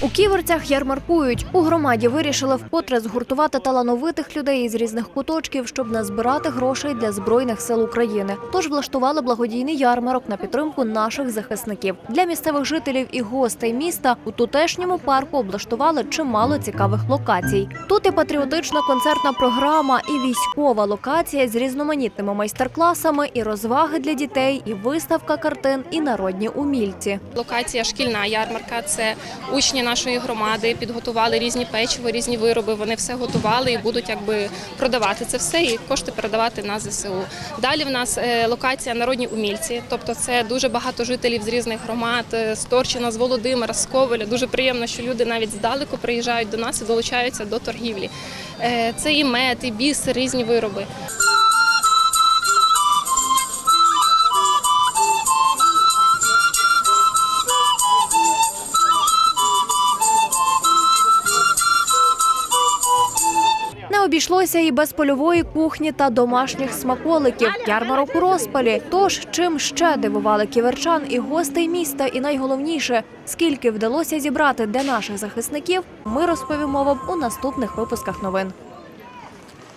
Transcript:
У ківерцях ярмаркують. У громаді вирішили вкотре згуртувати талановитих людей із різних куточків, щоб назбирати грошей для збройних сил України. Тож влаштували благодійний ярмарок на підтримку наших захисників. Для місцевих жителів і гостей міста у тутешньому парку облаштували чимало цікавих локацій. Тут і патріотична концертна програма, і військова локація з різноманітними майстер-класами, і розваги для дітей, і виставка картин, і народні умільці. Локація шкільна ярмарка. Це учні нашої громади підготували різні печиво, різні вироби. Вони все готували і будуть якби продавати це все і кошти передавати на ЗСУ. Далі в нас е, локація народні умільці, тобто це дуже багато жителів з різних громад, е, з Торчина, з Володимира, з Ковеля. Дуже приємно, що люди навіть здалеку приїжджають до нас і долучаються до торгівлі. Е, Це і мед, і бісер, різні вироби. Не обійшлося і без польової кухні та домашніх смаколиків. Ярмарок у розпалі. Тож чим ще дивували ківерчан і гостей міста, і найголовніше, скільки вдалося зібрати для наших захисників, ми розповімо вам у наступних випусках новин.